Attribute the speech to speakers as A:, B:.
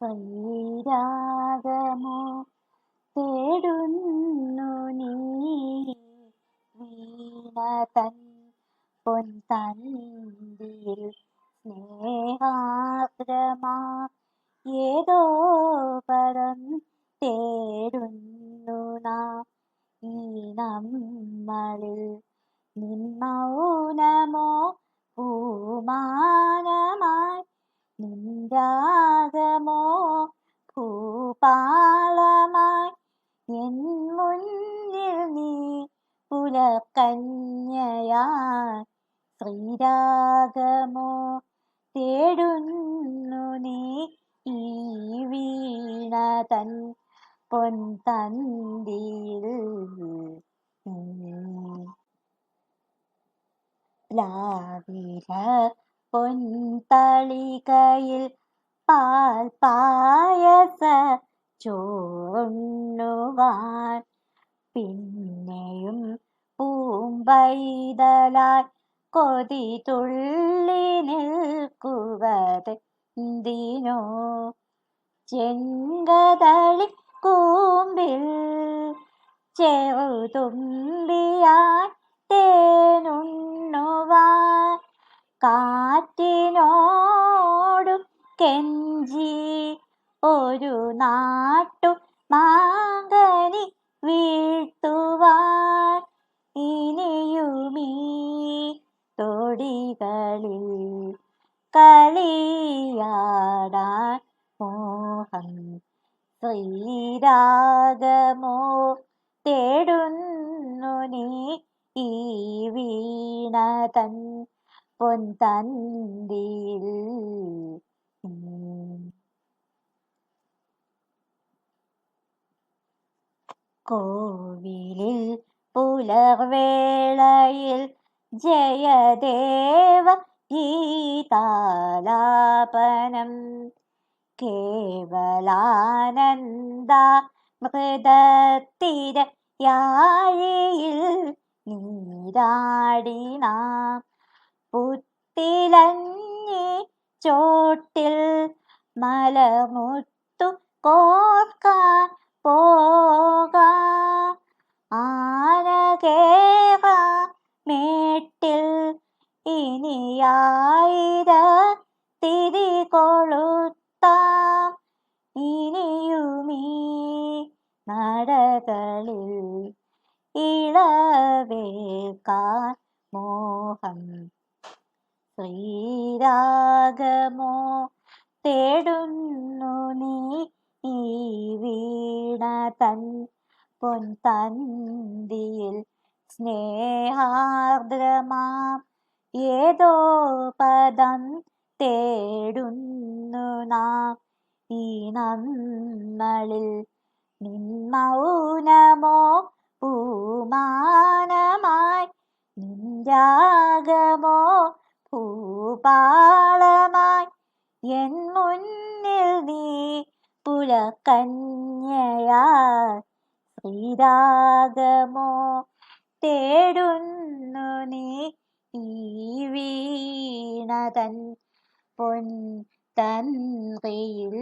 A: ശ്രീരാഗമോ തേടുന്നു നീ. വീണതൻ പൊൻതന്തിയിൽ സ്നേഹാഗ്രമാ ഏതോ പരം തേടുന്നു നാം. ഈ നമ്മളിൽ നിന്നൗനമോ പൂമാനമായി പൂമാനമായി നിൻരാഗമോ ഭൂപാളമായി എൻ മുന്നിൽ നീ പുലക്കന്യയായി ശ്രീരാഗമോ തേടുന്നു നീ ഈ വീണ തൻ പൊൻതന്തിയിൽ ലാവിര പൊൻതളികയിൽ പാൽ പായസ ചോണ്ണുവാൻ പിന്നെയും പൂമ്പൈതലാൽ കൊതി തുള്ളി നിൽക്കുവതെന്തിനോ ചെങ്കതളി കൂമ്പിൽ ചെറുതുമ്പിയായി തേനുണ്ണുവാൻ തൊടികളിൽ കളിയാടാൻ മോഹം ശ്രീരാഗമോ തേടുന്നു നീ ഈ വീണ തൻ പൊൻതന്തിയിൽ കോവിലിൽ പുലർവേളയിൽ ജയദേവ ഗീതാലാപനം. കേവലാനന്ദ മൃതത്തിര യാഴിയിൽ നീരാടിന. പുത്തിലഞ്ഞി ചോട്ടിൽ മലമുത്തു കോർക്കാൻ പോകാ. ആനകേറ മേട്ടിൽ ഇനിയായിര തിരി കൊളുത്താം. ഇനിയുമീ നടകളിൽ ഇളവേൽക്കാൻ മോഹം. ശ്രീരാഗമോ തേടുന്നു നീ ഈ വീണ തൻ പൊൻതന്തിയിൽ സ്നേഹാർദ്രമാം. ഏതോ പദം തേടുന്നു നാം. ഈ നമ്മളിൽ നിന്മൗനമോ മൗനമോ പൂമാനമായി. നിൻരാഗമോ പൂപാളമായി എൻ മുന്നിൽ നീ പുലക്കന്യയാ ശ്രീരാഗമോ തേടുന്നു നീ ഈ വീണതൻ പൊൻ തന്ത്രിയിൽ